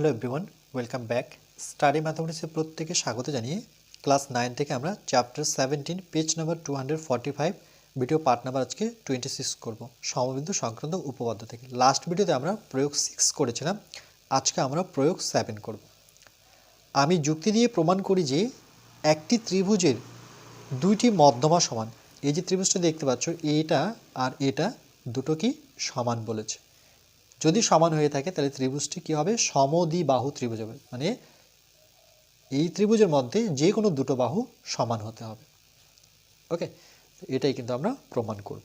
Hello everyone welcome back study ম্যাথামেটিক্সের প্রত্যেকে স্বাগত জানিয়ে ক্লাস নাইন থেকে আমরা chapter seventeen page number two hundred forty five video part number আজকে টোয়েন্টি সিক্স করব। সমবিন্দু সংক্রান্ত উপপাদ্য থেকে। লাস্ট ভিডিওতে আমরা প্রয়োগ সিক্স করেছিলাম। আজকে আমরা প্রয়োগ সেভেন করব। আমি যুক্তি দিয়ে প্রমাণ করি যে একটি ত্রিভুজের দুইটি মধ্যমা সমান। এই যে ত্রিভুজটা দেখতে পাচ্ছ, এটা আর এটা দুটো কি সমান বলেছে। যদি সমান হয়ে থাকে, তাহলে ত্রিভুজটি কি হবে? সমদ্বিবাহু ত্রিভুজ হবে। মানে এই ত্রিভুজের মধ্যে যে কোনো দুটো বাহু সমান হতে হবে। ওকে? এটাই কিন্তু আমরা প্রমাণ করব।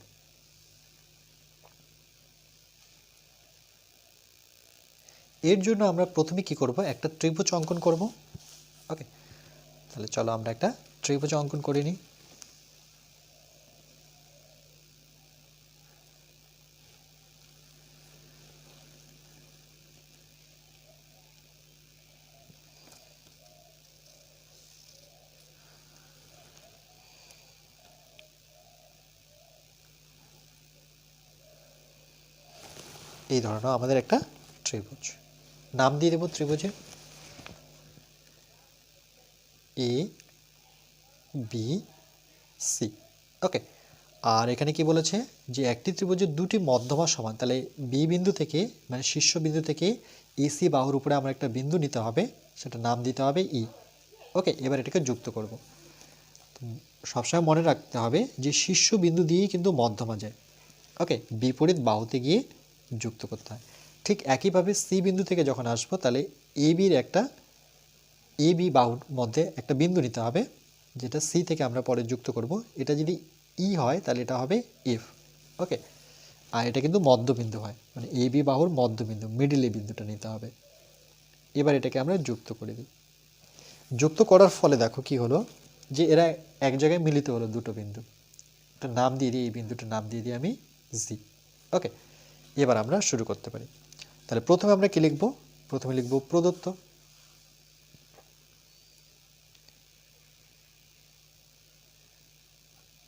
এর জন্য আমরা প্রথমে কি করব? একটা ত্রিভুজ অঙ্কন করব। ওকে? তাহলে চলো আমরা একটা ত্রিভুজ অঙ্কন করে নিই। এই ধরনের আমাদের একটা ত্রিভুজ। নাম দিয়ে দেবো ত্রিভুজের এ বি সি ওকে আর এখানে কি বলেছে? যে একটি ত্রিভুজের দুটি মধ্যমা সমান। তাহলে বি বিন্দু থেকে মানে শীর্ষ বিন্দু থেকে এসি বাহুর উপরে আমরা একটা বিন্দু নিতে হবে। সেটা নাম দিতে হবে ই ওকে এবার এটাকে যুক্ত করব। সবসময় মনে রাখতে হবে যে শীর্ষ বিন্দু দিয়েই কিন্তু মধ্যমা যায়। ওকে বিপরীত বাহুতে গিয়ে যুক্ত করতে হয়। ঠিক একইভাবে সি বিন্দু থেকে যখন আসব, তাহলে এ বির একটা এ বি বাহুর মধ্যে একটা বিন্দু নিতে হবে, যেটা সি থেকে আমরা পরে যুক্ত করব। এটা যদি ই হয়, তাহলে এটা হবে এফ ওকে আর এটা কিন্তু মধ্যবিন্দু হয় মানে এ বি বাহুর মধ্যবিন্দু মিডিল এ বিন্দুটা নিতে হবে। এবার এটাকে আমরা যুক্ত করে দিই। যুক্ত করার ফলে দেখো কি হলো, যে এরা এক জায়গায় মিলিত হলো দুটো বিন্দু। একটা নাম দিয়ে দিই, এই বিন্দুটার নাম দিয়ে দিই আমি জি ওকে এবার আমরা শুরু করতে পারি। তাহলে প্রথমে আমরা কি লিখব? প্রথমে লিখব প্রদত্ত।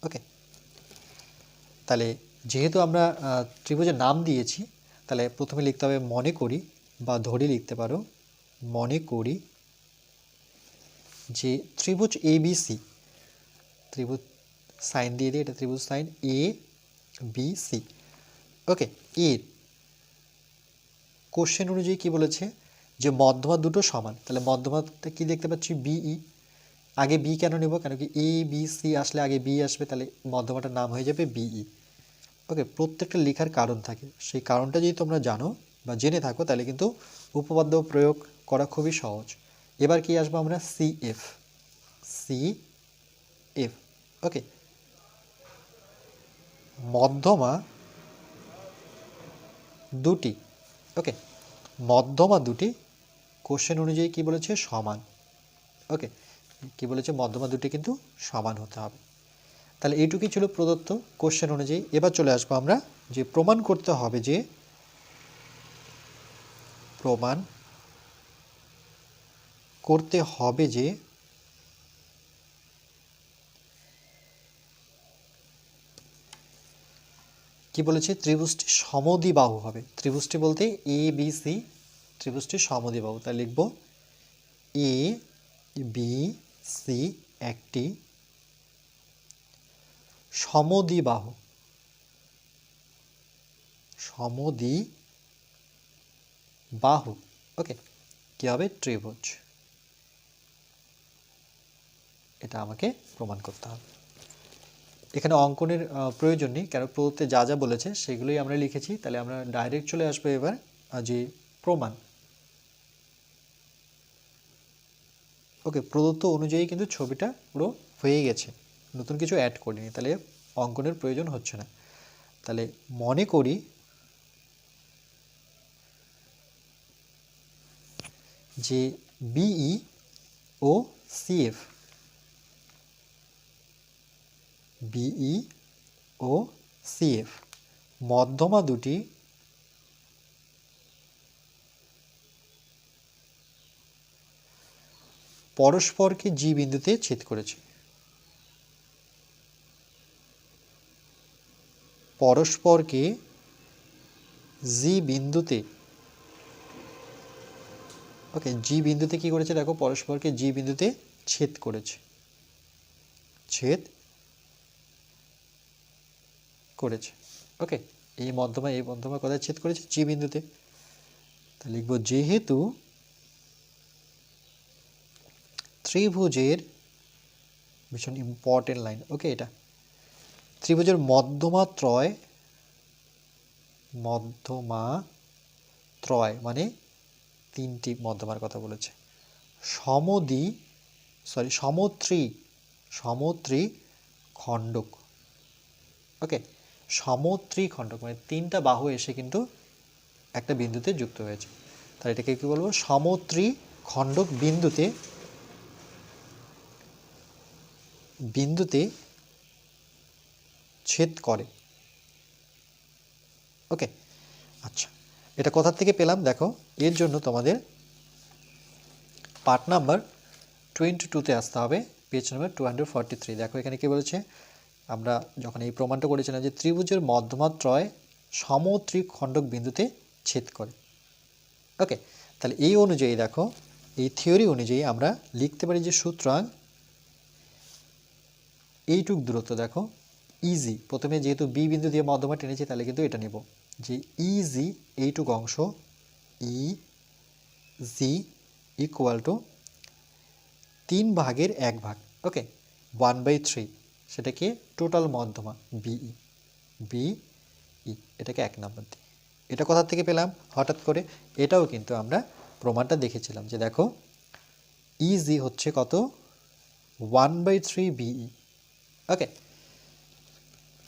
ওকে। তাহলে যেহেতু আমরা ত্রিভুজের নাম দিয়েছি, তাহলে প্রথমে লিখতে হবে মনে করি বা ধরে লিখতে পারো, মনে করি যে ত্রিভুজ এ বি সি ত্রিভুজ সাইন দিয়ে দিই, এটা ত্রিভুজ sign A B C okay এর কোশ্চেন অনুযায়ী কি বলেছে? যে মধ্যমা দুটো সমান। তাহলে মধ্যমাতে কি দেখতে পাচ্ছি? বিই আগে বি কেন নেব? কেন কি এ বি সি আসলে আগে বি আসবে, তাহলে মধ্যমাটার নাম হয়ে যাবে বিই ওকে, প্রত্যেকটা লেখার কারণ থাকে। সেই কারণটা যদি তোমরা জানো বা জেনে থাকো, তাহলে কিন্তু উপপাদ্য প্রয়োগ করা খুবই সহজ। এবার কি আসব আমরা? C F C F okay. মধ্যমা দুটি ওকে মধ্যমা দুটি কোশ্চেন অনুযায়ী কি বলেছে? সমান ওকে কি বলেছে? মধ্যমা দুটি কিন্তু সমান হতে হবে। তাহলে এইটুকুই ছিল প্রদত্ত কোশ্চেন অনুযায়ী। এবার চলে আসব আমরা যে প্রমাণ করতে হবে যে প্রমাণ করতে হবে যে কি বলেছে? ত্রিভুজটি সমদ্বিবাহু হবে। ত্রিভুজটি বলতে এ বি সি ত্রিভুজটি সমদ্বিবাহু। তাই লিখব এ বি সি একটি সমদ্বিবাহু। সমদ্বি বাহু ওকে, কি হবে? ত্রিভুজ। এটা আমাকে প্রমাণ করতে হবে। এখানে অঙ্কনের প্রয়োজন নেই, কারণ প্রদত্তে যা যা বলেছে সেগুলোই আমরা লিখেছি। তাহলে আমরা ডাইরেক্ট চলে আসব এবার যে প্রমাণ। ওকে, প্রদত্ত অনুযায়ী কিন্তু ছবিটা পুরো হয়ে গেছে। নতুন কিছু অ্যাড করিনি, তাহলে অঙ্কনের প্রয়োজন হচ্ছে না। তাহলে মনে করি যে বিই ও সিএফ বিই ও সিএফ মধ্যমা দুটি। পরস্পরকে জি বিন্দুতে ছেদ করেছে। পরস্পরকে জি বিন্দুতে। ওকে জি বিন্দুতে কি করেছে? দেখো, পরস্পরকে জি বিন্দুতে ছেদ করেছে। ছেদ করেছে। ওকে এই মধ্যমা এই মধ্যমা কোথায় ছেদ করেছে জি বিন্দুতে। তা লিখব, যেহেতু ত্রিভুজের, ভীষণ ইম্পর্টেন্ট লাইন ওকে এটা। ত্রিভুজের মধ্যমা ত্রয় মধ্যমা ত্রয় মানে তিনটি মধ্যমার কথা বলেছে। সমদি সরি সমত্রি সমত্রি খণ্ডক। ওকে সমত্রি খণ্ডক মানে তিনটা বাহু এসে কিন্তু একটা বিন্দুতে যুক্ত হয়েছে। তাহলে এটাকে কি বলব? সমত্রি খণ্ডক বিন্দুতে বিন্দুতে ছেদ করে। ওকে? আচ্ছা এটা কোথা থেকে পেলাম? দেখো, এর জন্য তোমাদের পার্ট নাম্বার টোয়েন্টি টুতে আসতে হবে, page number two hundred forty three. দেখো, এখানে কি বলেছে? আমরা যখন এই প্রমাণটা করেছিলাম যে ত্রিভুজের মধ্যমাত্রয় সমত্রিখণ্ডক বিন্দুতে ছেদ করে। ওকে, তাহলে এই অনুযায়ী দেখো, এই থিওরি অনুযায়ী আমরা লিখতে পারি যে সুতরাং এইটুক দূরত্ব দেখো, ইজি, প্রথমে যেহেতু বি বিন্দু দিয়ে মধ্যমা টেনেছি, তাহলে কিন্তু এটা নেব যে ইজি এইটুক অংশ ই জি ইকুয়াল টু তিন ভাগের এক ভাগ। ওকে ওয়ান বাই থ্রি সেটাকে টোটাল মধ্যমা বিই বিই এটাকে এক নম্বর দিই। এটা কোথা থেকে পেলাম? হঠাৎ করে এটাও কিন্তু আমরা প্রমাণটা দেখেছিলাম যে দেখো ইজি হচ্ছে কত? One by three BE okay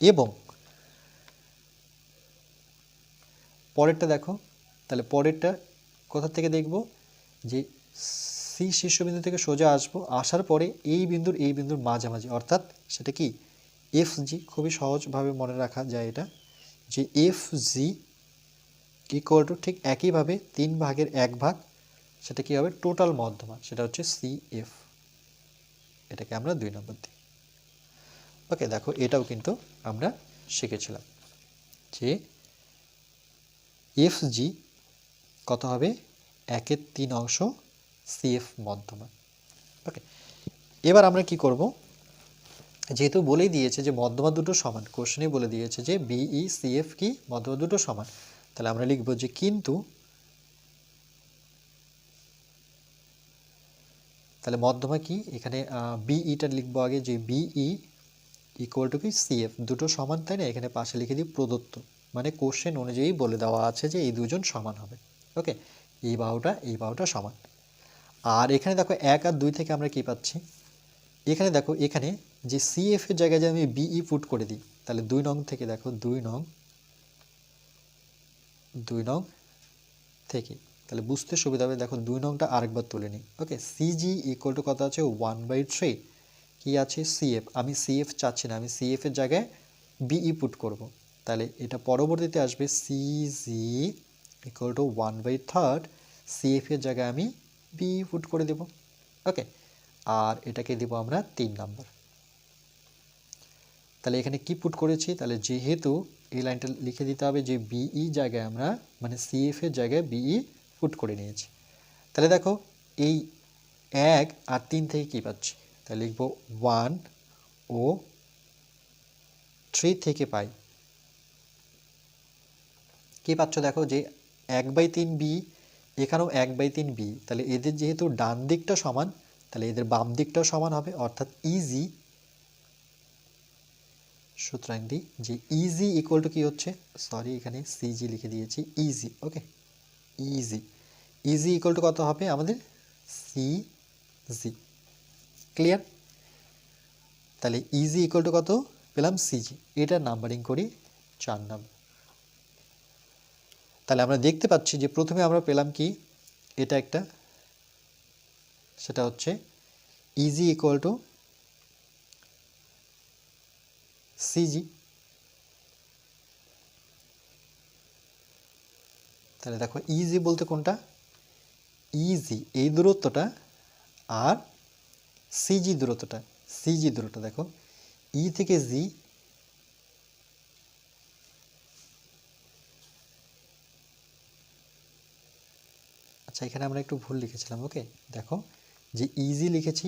এবং পরেরটা দেখো, তাহলে পরেরটা কোথা থেকে দেখব? যে সি শীর্ষবিন্দু থেকে সোজা আসব। আসার পরে এই বিন্দুর এই বিন্দুর মাঝামাঝি, অর্থাৎ সেটা কি? এফ জি খুবই সহজভাবে মনে রাখা যায় এটা, যে এফ জি ইকুয়াল টু ঠিক একইভাবে তিন ভাগের এক ভাগ, সেটা কী হবে? টোটাল মধ্যমা সেটা হচ্ছে সি এফ এটাকে আমরা দুই নম্বর দিই। ওকে দেখো, এটাও কিন্তু আমরা শিখেছিলাম যে এফ জি কত হবে? একের তিন অংশ সিএফ মধ্যমা ওকে এবার আমরা কি করব? যেহেতু বলেই দিয়েছে যে মধ্যমা দুটো সমান কোশ্চেনে বলে দিয়েছে যে বিই সিএফ কি? মধ্যমা দুটো সমান। তাহলে আমরা লিখব যে কিন্তু তাহলে মধ্যমা কি? এখানে বিইটা লিখব আগে যে বিই ইকুয়াল টু কি? সিএফ দুটো সমান তাই না? এখানে পাশে লিখে দিই প্রদত্ত। মানে কোশ্চেন অনুযায়ী বলে দেওয়া আছে যে এই দুজন সমান হবে। ওকে এই বাহুটা এই বাহুটা সমান। আর এখানে দেখো এক আর দুই থেকে আমরা কি পাচ্ছি? এখানে দেখো, এখানে যে সিএফ এর জায়গায় যে আমি বিই পুট করে দিই, তাহলে দুই নং থেকে দেখো, দুই নং দুই নং থেকে। তাহলে বুঝতে সুবিধা হবে, দেখো দুই নংটা আরেকবার তুলে নিই। ওকে সিজি ইকুয়াল টু কত আছে? ওয়ান বাই থ্রি কী আছে? সিএফ আমি সিএফ চাচ্ছি না, আমি সিএফ এর জায়গায় বিই পুট করব। তাহলে এটা পরবর্তীতে আসবে CG equal to one by third CF এর জায়গায় আমি বি পুট করে দেব। ওকে আর এটাকে দেব আমরা তিন নাম্বার তাহলে এখানে কি পুট করেছি? তাহলে যেহেতু এই লাইনটা লিখে দিতে হবে যে বিই জায়গায় আমরা মানে সিএফ এর জায়গায় বিই পুট করে নিয়েছি। তাহলে দেখো, এই এক আর তিন থেকে কি পাচ্ছি? তাহলে লিখব ওয়ান ও থ্রি থেকে পাই। কি পাচ্ছ দেখো যে এক বাই তিন বি এখানেও এক বাই তিন বি। তাহলে এদের যেহেতু ডান দিকটা সমান, তাহলে এদের বাম দিকটাও সমান হবে, অর্থাৎ ইজি সুতরাং দি যে ইজি ইকুয়াল টু কী হচ্ছে? সরি এখানে সিজি লিখে দিয়েছি EG okay EG EG equal to কত হবে আমাদের? সি জি ক্লিয়ার তাহলে ইজি ইকুয়াল টু কত? পেলাম সিজি এটা নাম্বারিং করি, চার নাম্বার তাহলে আমরা দেখতে পাচ্ছি যে প্রথমে আমরা পেলাম কি? এটা একটা। সেটা হচ্ছে ইজি ইকুয়াল টু সিজি তাহলে দেখো ইজি বলতে কোনটা? ইজি এই দূরত্বটা আর সিজি দূরত্বটা। সিজি দূরত্ব দেখো। ই থেকে জি আচ্ছা এখানে আমরা একটু ভুল লিখেছিলাম, ওকে? দেখো, যে ইজি লিখেছি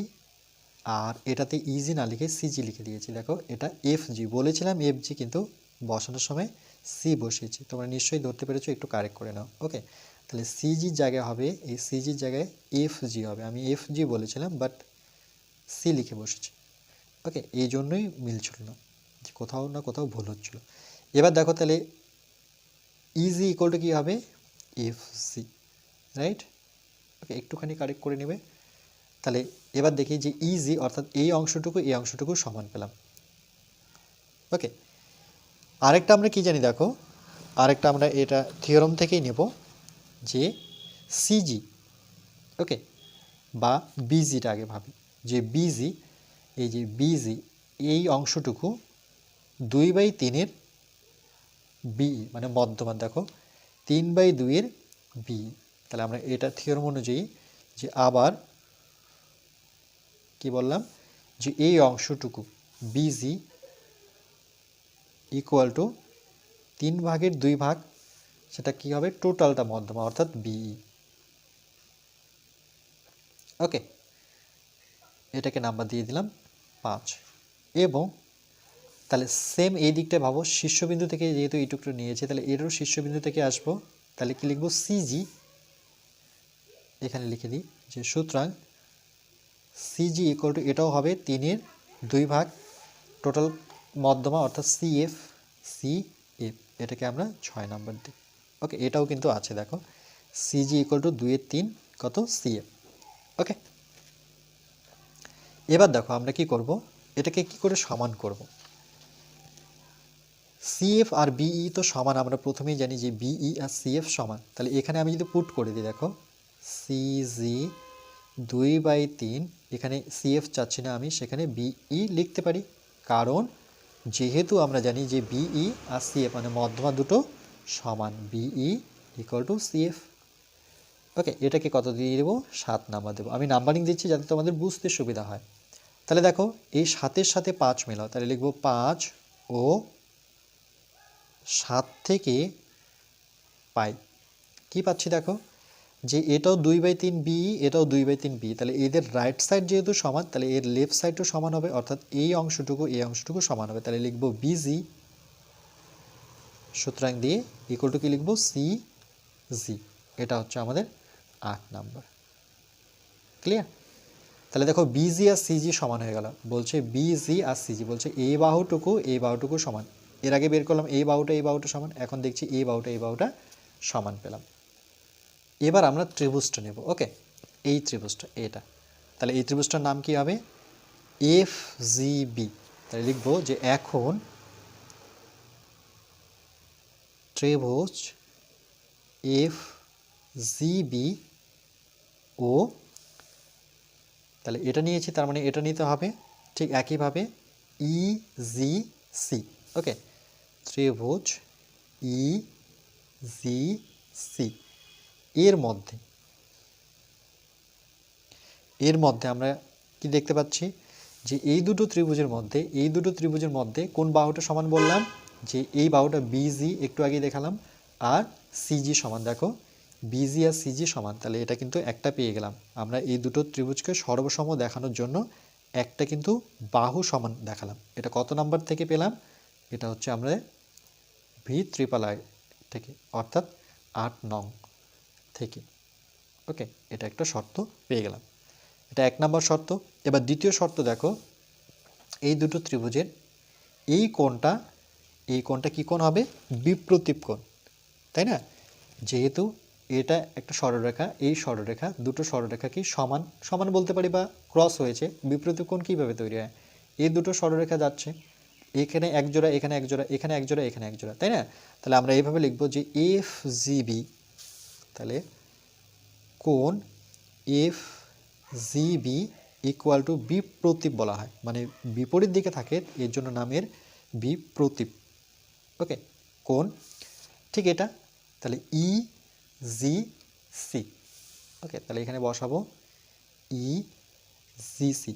আর এটাতে ইজি না লিখে সিজি লিখে দিয়েছি। দেখো, এটা এফ জি বলেছিলাম এফ জি কিন্তু বসানোর সময় সি বসিয়েছি। তোমরা নিশ্চয়ই ধরতে পেরেছ, একটু কারেক্ট করে নাও, ওকে? তাহলে সিজির জায়গায় হবে, এই সিজির জায়গায় এফ জি হবে। আমি এফ জি বলেছিলাম বাট সি লিখে বসেছি, ওকে? এই জন্যই মিলছিল না, যে কোথাও না কোথাও ভুল হচ্ছিল। এবার দেখো তাহলে ইজি ইকুয়াল টু কী হবে? এফ সি রাইট ওকে একটুখানি কারেক্ট করে নেবে। তাহলে এবার দেখি যে ইজি অর্থাৎ এই অংশটুকু এই অংশটুকু সমান পেলাম। ওকে আরেকটা আমরা কি জানি দেখো? আরেকটা আমরা এটা থিওরম থেকেই নেব যে সিজি ওকে বা বিজিটা আগে ভাবি। যে বিজি এই যে বিজি এই অংশটুকু দুই বাই তিনের বি মানে মধ্যমান দেখো, তিন বাই দুইয়ের বি তাহলে আমরা এটা থিওরম অনুযায়ী যে আবার কি বললাম? যে এই অংশটুকু বিজি ইকুয়াল টু তিন ভাগের দুই ভাগ, সেটা কি হবে? টোটালটা মধ্যমা, অর্থাৎ বিই ওকে, এটাকে নাম্বার দিয়ে দিলাম পাঁচ। এবং তাহলে সেম এই দিকটা ভাবো, শীর্ষবিন্দু থেকে যেহেতু এইটুকু নিয়েছে, তাহলে এরও শীর্ষবিন্দু থেকে আসব, তাহলে কি লিখব? সিজি এখানে লিখে দিই যে সুতরাং সিজি ইকুয়াল টু এটাও হবে তিনের দুই ভাগ টোটাল মধ্যমা অর্থাৎ সিএফ সি এফ এটাকে আমরা ছয় নম্বর দিই। ওকে এটাও কিন্তু আছে, দেখো। সিজি ইকুয়াল টু দুইয়ের তিন, কত? সিএফ ওকে এবার দেখো, আমরা কি করব? এটাকে কি করে সমান করব? সিএফ আর বিই তো সমান, আমরা প্রথমেই জানি যে বিই আর সিএফ সমান। তাহলে এখানে আমি যদি পুট করে দিই, দেখো। সিজি দুই বাই তিন, এখানে সিএফ চাচ্ছি না আমি, সেখানে বিই লিখতে পারি। কারণ যেহেতু আমরা জানি যে বিই আর সিএফ মানে মধ্যমা দুটো সমান BE equal to CF okay এটাকে কত দিয়ে দেবো? সাত নাম্বার দেবো। আমি নাম্বারিং দিচ্ছি যাতে তোমাদের বুঝতে সুবিধা হয়। তাহলে দেখো, এই সাতের সাথে পাঁচ মেলাও, তাহলে লিখব পাঁচ ও সাত থেকে পাই। কি পাচ্ছি দেখো? যে এটাও দুই বাই তিন বি, এটাও দুই বাই তিন বি, তাহলে এদের রাইট সাইড যেহেতু সমান, তাহলে এর লেফট সাইডও সমান হবে, অর্থাৎ এই অংশটুকু এই অংশটুকু সমান হবে। তাহলে লিখব বিজি সুতরাং দিয়ে ইকুয়াল টু কি লিখব? সি জি এটা হচ্ছে আমাদের আট নাম্বার ক্লিয়ার তাহলে দেখো বিজি আর সিজি সমান হয়ে গেল। বলছে বিজি আর সিজি বলছে এই বাহুটুকু এই বাহুটুকু সমান। এর আগে বের করলাম এই বাহুটা এই বাহুটা সমান, এখন দেখছি এই বাহুটা এই বাহুটা সমান পেলাম। এবার আমরা ত্রিভুজটা নেব, ওকে? এই ত্রিভুজটা, এটা। তাহলে এই ত্রিভুজটার নাম কি হবে? এফ জি বি তাহলে লিখব যে এখন ত্রিভুজ এফ জিবি ও, তাহলে এটা নিয়েছি, তার মানে এটা নিতে হবে ঠিক একইভাবে ই জি সি ওকে? ত্রিভুজ ই জি সি এর মধ্যে। এর মধ্যে আমরা কি দেখতে পাচ্ছি? যে এই দুটো ত্রিভুজের মধ্যে, এই দুটো ত্রিভুজের মধ্যে কোন বাহুটা সমান বললাম? যে এই বাহুটা বিজি একটু আগে দেখালাম আর সিজি সমান। দেখো বিজি আর সিজি সমান, তাহলে এটা কিন্তু একটা পেয়ে গেলাম। আমরা এই দুটো ত্রিভুজকে সর্বসম দেখানোর জন্য একটা কিন্তু বাহু সমান দেখালাম। এটা কত নাম্বার থেকে পেলাম? এটা হচ্ছে আমরা ভি ত্রিপাল আই থেকে, অর্থাৎ আট নং। থেকে। ওকে এটা একটা শর্ত, পেয়ে গেলাম। এটা এক নম্বর শর্ত। এবার দ্বিতীয় শর্ত দেখো, এই দুটো ত্রিভুজের এই কোণটা এই কোণটা কী কোণ হবে? বিপ্রতীপ কোণ। তাই না? যেহেতু এটা একটা সরলরেখা, এই সরলরেখা দুটো সরলরেখা কি সমান সমান বলতে পারি বা ক্রস হয়েছে। বিপ্রতীপ কোণ কীভাবে তৈরি হয়? এই দুটো সরলরেখা যাচ্ছে। এখানে এক জোড়া, এখানে এক জোড়া, এখানে এক জোড়া, এখানে এক জোড়া। তাই না? তাহলে আমরা এইভাবে লিখব যে এফ জিবি তাহলে কোন এফ জিবি ইকুয়াল টু বিপ্রতীপ বলা হয়। মানে বিপরীত দিকে থাকে, এর জন্য নামের বিপ্রতীপ। ওকে কোন ঠিক এটা। তাহলে ই জি সি। ওকে তাহলে এখানে বসাবো ই জি সি।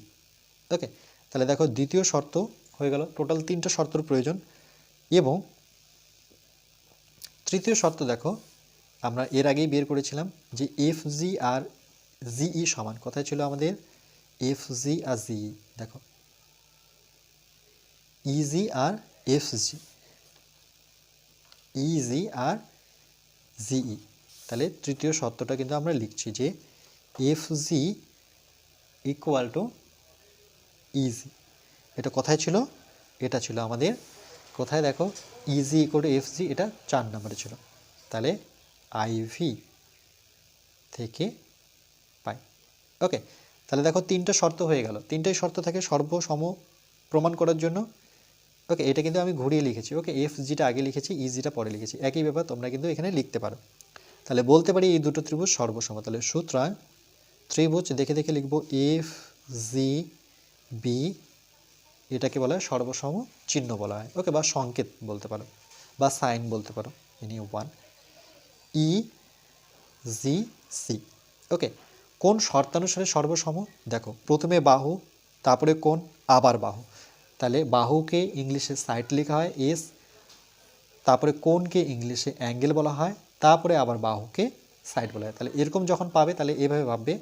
ওকে তাহলে দেখো দ্বিতীয় শর্ত হয়ে গেল। টোটাল তিনটা শর্তর প্রয়োজন। এবং তৃতীয় শর্ত দেখো আমরা এর আগেই বের করেছিলাম যে এফ জি আর জিই সমান। কোথায় ছিল আমাদের? এফ জি আর জিই দেখো। ইজি আর এফ জি ইজি আর জিই তাহলে তৃতীয় সত্যটা কিন্তু আমরা লিখছি যে F G equal to EG এটা কোথায় ছিল? এটা ছিল আমাদের। কোথায় দেখো? EG equal to F G এটা চার নম্বরে ছিল। তাহলে আইভি থেকে পাই। ওকে তাহলে দেখো তিনটা শর্ত হয়ে গেল। তিনটাই শর্ত থাকে সর্বসম প্রমাণ করার জন্য। ওকে এটা কিন্তু আমি ঘুরিয়ে লিখেছি। ওকে এফ জিটা আগে লিখেছি ইজিটা পরে লিখেছি। একই ব্যাপার, তোমরা কিন্তু এখানে লিখতে পারো। তাহলে বলতে পারি এই দুটো ত্রিভুজ সর্বসম। তাহলে সুতরাং, ত্রিভুজ দেখে দেখে লিখব এফ জি বি এটাকে বলা হয় সর্বসম চিহ্ন বলা হয়। ওকে বা সংকেত বলতে পারো, বা সাইন বলতে পারো any one E, G, C. Okay কোন শর্তানুসারে সর্বসম দেখো, প্রথমে বাহু, তারপরে কোন? আবার বাহু। তাহলে বাহুকে ইংলিশে সাইড লেখা হয়, এস। তারপরে কোনকে ইংলিশে অ্যাঙ্গেল বলা হয়, তারপরে আবার বাহুকে সাইড বলা হয়। তাহলে এরকম যখন পাবে, তাহলে এভাবে ভাববে,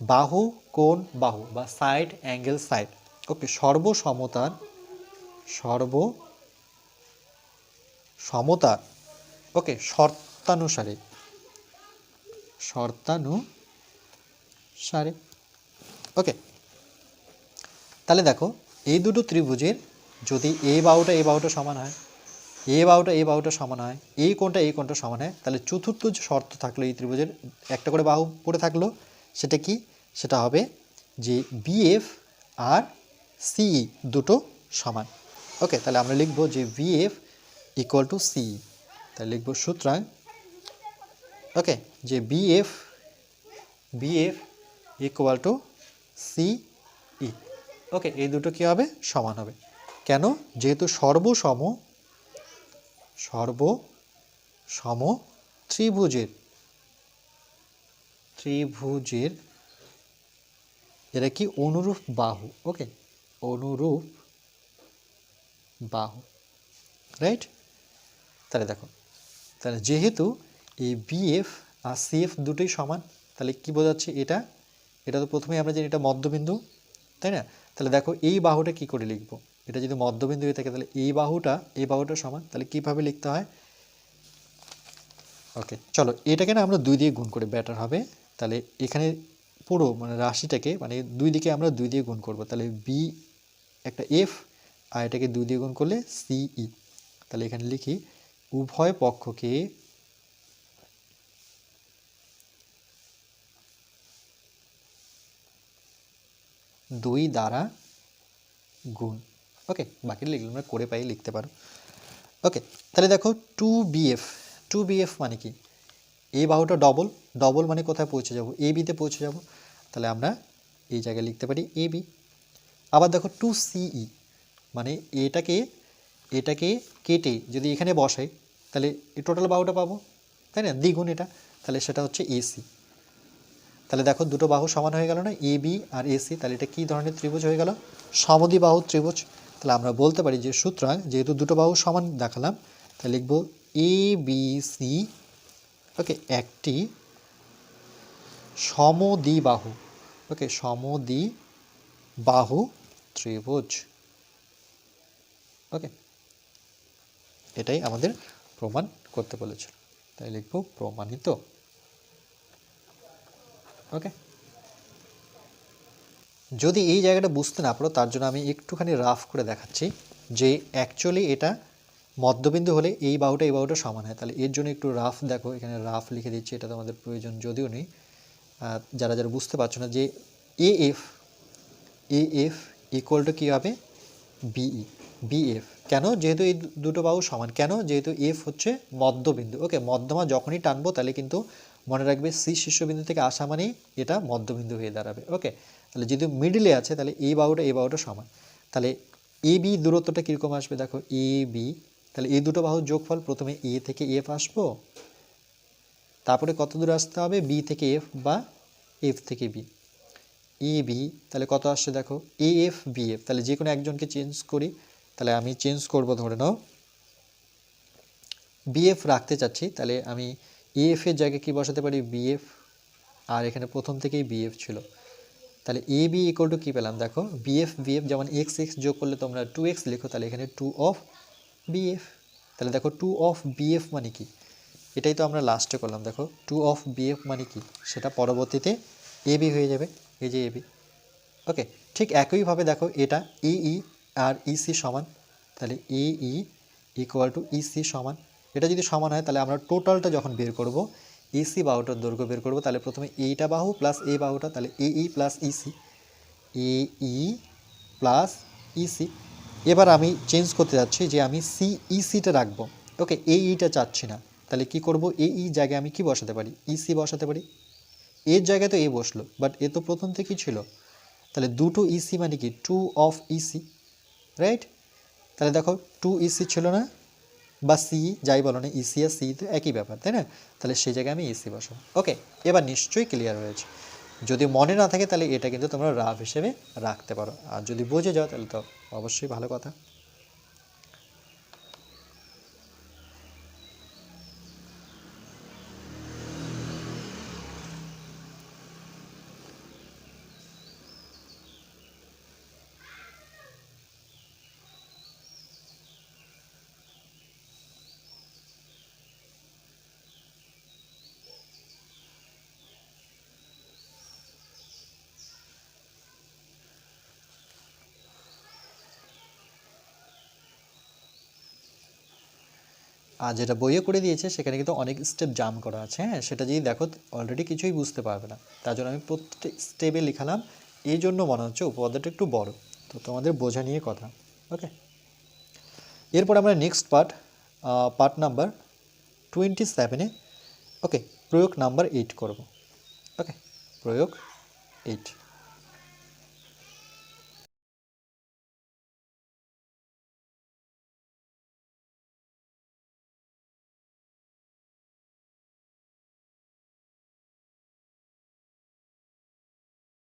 বাহু, কোন? বাহু বা সাইড অ্যাঙ্গেল সাইড ওকে সর্বসমতার, সর্ব সমতার। ওকে শর্তানুসারে। শর্তানুসারে। ওকে। তাহলে দেখো, এই দুটো ত্রিভুজের যদি এ বাহুটা এই বাহুটা সমান হয়, এ বাহুটা এই বাহুটা সমান হয়, এই কোনটা এই কোনটা সমান হয়, তাহলে চতুর্থ যে শর্ত থাকল এই ত্রিভুজের, একটা করে বাহু পড়ে থাকল, সেটা কি? সেটা হবে যে বিএফ আর সিই দুটো সমান। ওকে, তাহলে আমরা লিখব যে ভিএফ ইকুয়াল টু সিই তাহলে লিখব সুতরাং ওকে যে বিএফ বিএফ ইকুয়াল টু সিই ওকে এই দুটো কী হবে? সমান হবে। কেন? যেহেতু সর্বসম সর্বসম ত্রিভুজের ত্রিভুজের, এরা কি অনুরূপ বাহু? ওকে অনুরূপ বাহু। রাইট তাহলে দেখো, তাহলে যেহেতু এই বিএফ আর সিএফ দুটোই সমান, তাহলে কি বোঝাচ্ছে এটা? এটা তো প্রথমেই আমরা জানি এটা মধ্যবিন্দু, তাই না? তাহলে দেখো এই বাহুটা কি করে লিখব? এটা যদি মধ্যবিন্দু হয়ে থাকে, তাহলে এই বাহুটা এই বাহুটা সমান, তাহলে কীভাবে লিখতে হয়? ওকে চলো, এটাকে না আমরা দুই দিয়ে গুণ করে ব্যাটার হবে। তাহলে এখানে পুরো মানে রাশিটাকে মানে দুই দিকে আমরা দুই দিয়ে গুণ করব। তাহলে বি একটা এফ আর এটাকে দুই দিয়ে গুণ করলে সিই তাহলে এখানে লিখি, উভয় পক্ষকে দুই দ্বারা গুণ। ওকে বাকি লিখলে আমরা করে পাই লিখতে পারো। ওকে তাহলে দেখো টু বিএফ টু বিএফ মানে কি? এ বাহুটা ডবল ডবল মানে কোথায় পৌঁছে যাব? এ বিতে পৌঁছে যাব। তাহলে আমরা এই জায়গায় লিখতে পারি এ বি আবার দেখো টু সিই মানে এটাকে এটাকে কেটে যদি এখানে বসাই, তাহলে টোটাল বাহুটা পাবো, তাই না? দ্বিগুণ এটা। তাহলে সেটা হচ্ছে এসি তাহলে দেখো দুটো বাহু সমান হয়ে গেল না এ বি আর এসি তাহলে এটা কী ধরনের ত্রিভুজ হয়ে গেল? সমদ্বি বাহু ত্রিভুজ। তাহলে আমরা বলতে পারি যে সুতরাং যেহেতু দুটো বাহু সমান দেখালাম, তাহলে লিখব এ বি সি ওকে একটি সমদ্বিবাহু ওকে সমদ্বিবাহু ত্রিভুজ ওকে এটাই আমাদের প্রমাণ করতে বলেছিল। তাই লিখব প্রমাণিত। ওকে যদি এই জায়গাটা বুঝতে না পারো, তার জন্য আমি একটুখানি রাফ করে দেখাচ্ছি যে অ্যাকচুয়ালি এটা মধ্যবিন্দু হলে এই বাহুটা এই বাহুটা সমান হয়। তাহলে এর জন্য একটু রাফ দেখো, এখানে রাফ লিখে দিচ্ছি, এটা তো আমাদের প্রয়োজন যদিও নেই। যারা যারা বুঝতে পারছ না যে A F A F equal to কী হবে? বিই বিএফ কেন? যেহেতু এই দুটো বাহু সমান। কেন? যেহেতু এফ হচ্ছে মধ্যবিন্দু। ওকে মধ্যমা যখনই টানবো, তাহলে কিন্তু মনে রাখবে সি শীর্ষবিন্দু থেকে আসা মানেই এটা মধ্যবিন্দু হয়ে দাঁড়াবে। ওকে? তাহলে যদি মিডিলে আছে, তাহলে এই বাহুটা এই বাহুটা সমান। তাহলে এ বি দূরত্বটা কীরকম আসবে? দেখো, এ বি, তাহলে এই দুটো বাহুর যোগফল প্রথমে এ থেকে এফ আসব। তারপরে কত দূর আসতে হবে? বি থেকে এফ বা এফ থেকে বি। এ বি, তাহলে কত আসছে দেখো? A F, B F. তাহলে যে কোনো একজনকে চেঞ্জ করি। তাহলে আমি চেঞ্জ করব, ধরে নাও। বিএফ রাখতে চাচ্ছি, তাহলে আমি এফ এর জায়গায় কি বসাতে পারি? বিএফ আর এখানে প্রথম থেকেই বিএফ ছিল। তাহলে এ বি ইকুয়াল টু কী পেলাম? দেখো বিএফ বিএফ যেমন এক্স এক্স যোগ করলে তোমরা টু এক্স লিখো, তাহলে এখানে টু অফ বিএফ তাহলে দেখো টু অফ বিএফ মানে কি? এটাই তো আমরা লাস্টে করলাম, দেখো টু অফ বিএফ মানে কি? সেটা পরবর্তীতে এ বি হয়ে যাবে, এই যে এ বি ওকে ঠিক একইভাবে দেখো, এটা এই আর ইসি সমান। তাহলে A E equal to EC সমান। এটা যদি সমান হয়, তাহলে আমরা টোটালটা যখন বের করব এসি বাহুটার দৈর্ঘ্য বের করব, তাহলে প্রথমে এইটা বাহু প্লাস এ বাহুটা, তাহলে A E plus EC A E plus EC এবার আমি চেঞ্জ করতে যাচ্ছি যে আমি সি ইসিটা রাখব। ওকে এ ইটা চাচ্ছি না। তাহলে কি করব? এ ই জায়গায় আমি কি বসাতে পারি? ইসি বসাতে পারি। এর জায়গায় তো এ বসল বাট এ তো প্রথম থেকেই ছিল। তাহলে দুটো ইসি মানে কি? টু অফ ইসি রাইট তাহলে দেখো টু ইসি ছিল না বা সি, যাই বলো না ইসি আর সি তো একই ব্যাপার, তাই না? তাহলে সেই জায়গায় আমি ইসি বসাবো। ওকে, এবার নিশ্চয়ই ক্লিয়ার হয়েছে। যদি মনে না থাকে তাহলে এটা কিন্তু তোমরা রাফ হিসেবে রাখতে পারো। আর যদি বুঝে যাও তাহলে তো অবশ্যই ভালো কথা। যেটা বইয়ে করে দিয়েছে, সেখানে কিন্তু অনেক স্টেপ জাম করা আছে। হ্যাঁ সেটা যদি দেখো অলরেডি কিছুই বুঝতে পারবে না। তার জন্য আমি প্রত্যেক স্টেপে লিখালাম। এই জন্য মনে হচ্ছে উপপাদ্যটা একটু বড়। তো তোমাদের বোঝা নিয়ে কথা। ওকে এরপর আমরা next part part number twenty সেভেনে ওকে প্রয়োগ নাম্বার এইট করব। ওকে প্রয়োগ এইট